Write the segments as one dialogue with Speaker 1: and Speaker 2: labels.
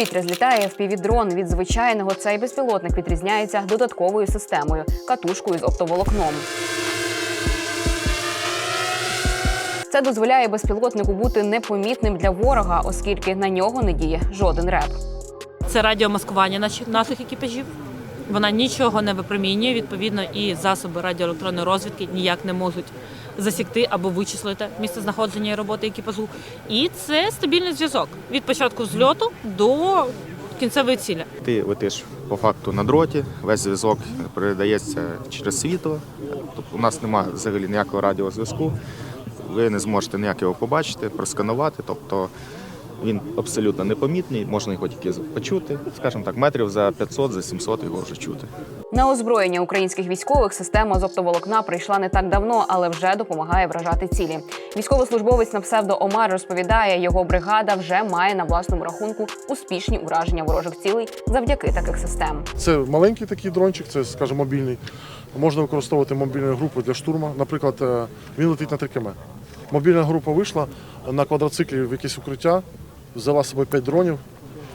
Speaker 1: повітря злітає FPV-дрон. Від звичайного цей безпілотник відрізняється додатковою системою катушкою з оптоволокном. Це дозволяє безпілотнику бути непомітним для ворога, оскільки на нього не діє жоден реп.
Speaker 2: Це радіомаскування наших екіпажів. Вона нічого не випромінює. Відповідно, і засоби радіоелектронної розвідки ніяк не можуть засікти або вичислити місце знаходження і роботи екіпажу. І це стабільний зв'язок від початку зльоту до кінцевої цілі.
Speaker 3: Ти летиш по факту на дроті, весь зв'язок передається через світло. Тобто у нас немає взагалі ніякого радіозв'язку. Ви не зможете ніяк його побачити, просканувати. Тобто він абсолютно непомітний, можна його тільки почути. Скажімо так, метрів за 500, за 700 його вже чути.
Speaker 1: На озброєння українських військових система з оптоволокна прийшла не так давно, але вже допомагає вражати цілі. Військовослужбовець на псевдо Омар розповідає, його бригада вже має на власному рахунку успішні ураження ворожих цілей завдяки таких систем.
Speaker 4: Це маленький такий дрончик, це, скажімо, мобільний. Можна використовувати мобільну групу для штурму. Наприклад, е, він летить на 3 км. Мобільна група вийшла на квадроциклі в якесь укриття, взяла з собою 5 дронів.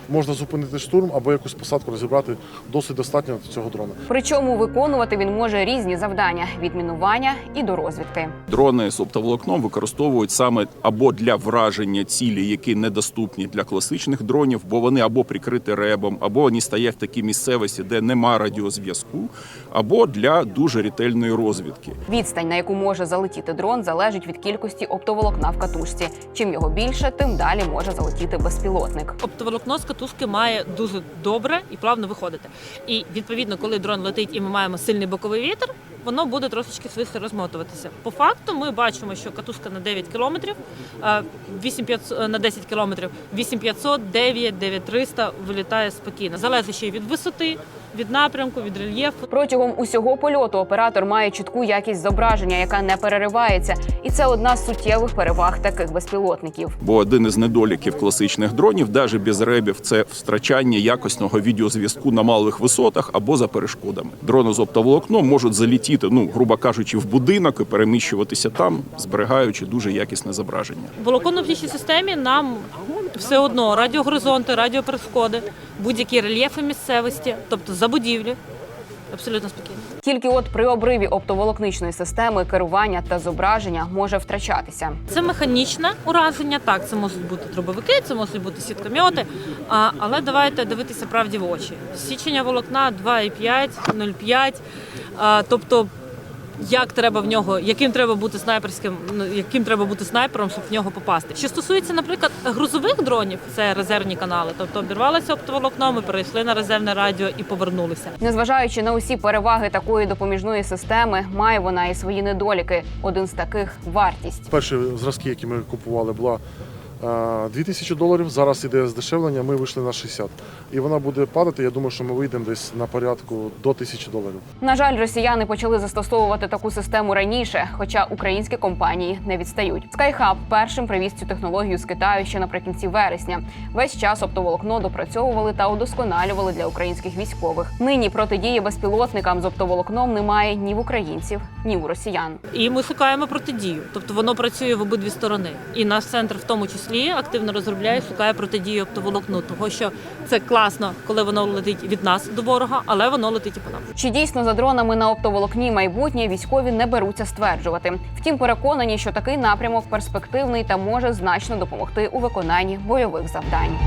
Speaker 4: Можна зупинити штурм або якусь посадку розібрати досить достатньо цього дрона.
Speaker 1: Причому виконувати він може різні завдання від мінування і до розвідки.
Speaker 5: Дрони з оптоволокном використовують саме або для враження цілі, які недоступні для класичних дронів, бо вони або прикриті ребом, або вони стоять в такій місцевості, де нема радіозв'язку, або для дуже ретельної розвідки.
Speaker 1: Відстань, на яку може залетіти дрон, залежить від кількості оптоволокна в катушці. Чим його більше, тим далі може залетіти безпілотник.
Speaker 2: Оптоволокно з катушки має дуже добре і плавно виходити. І відповідно, коли дрон летить і ми маємо сильний боковий вітер, воно буде трошечки швидше розмотуватися. По факту, ми бачимо, що катушка на 9 кілометрів, а 8500 на 10 кілометрів 8500, 9, 9300 вилітає спокійно. Залежить ще й від висоти, від напрямку, від рельєфу.
Speaker 1: Протягом усього польоту оператор має чітку якість зображення, яка не переривається, і це одна з суттєвих переваг таких безпілотників.
Speaker 5: Бо один із недоліків класичних дронів, навіть без ребів, це втрачання якісного відеозв'язку на малих висотах або за перешкодами. Дрони з оптоволокном можуть залітіти, ну грубо кажучи, в будинок і переміщуватися там, зберігаючи дуже якісне зображення.
Speaker 2: В волоконно-оптичній системі нам все одно радіогоризонти, радіоперешкоди, будь-які рельєфи місцевості, тобто забудівлі. Абсолютно спокійно.
Speaker 1: Тільки от при обриві оптоволокничної системи керування та зображення може втрачатися.
Speaker 2: Це механічне ураження. Так, це можуть бути дробовики, це можуть бути сіткомьоти. А, але давайте дивитися правді в очі. Січення волокна 2,5, 0,5. А, тобто, як треба в нього, яким треба бути снайперським, ну, яким треба бути снайпером, щоб в нього попасти. Що стосується, наприклад, грузових дронів, це резервні канали. Тобто обірвалося оптоволокно, ми перейшли на резервне радіо і повернулися.
Speaker 1: Незважаючи на усі переваги такої допоміжної системи, має вона і свої недоліки. Один з таких вартість.
Speaker 4: Перші зразки, які ми купували, була 2000 доларів. Зараз іде здешевлення, ми вийшли на 60. І вона буде падати. Я думаю, що ми вийдемо десь на порядку до 1000 доларів.
Speaker 1: На жаль, росіяни почали застосовувати таку систему раніше, хоча українські компанії не відстають. SkyHub першим привіз цю технологію з Китаю ще наприкінці вересня. Весь час оптоволокно допрацьовували та удосконалювали для українських військових. Нині протидії безпілотникам з оптоволокном немає ні в українців, ні у росіян.
Speaker 2: І ми шукаємо протидію. Тобто воно працює в обидві сторони. І наш центр в тому числі активно розробляє, шукає протидію оптоволокну, того що це класно, коли воно летить від нас до ворога, але воно летить і по нам.
Speaker 1: Чи дійсно за дронами на оптоволокні майбутнє військові не беруться стверджувати? Втім, переконані, що такий напрямок перспективний та може значно допомогти у виконанні бойових завдань.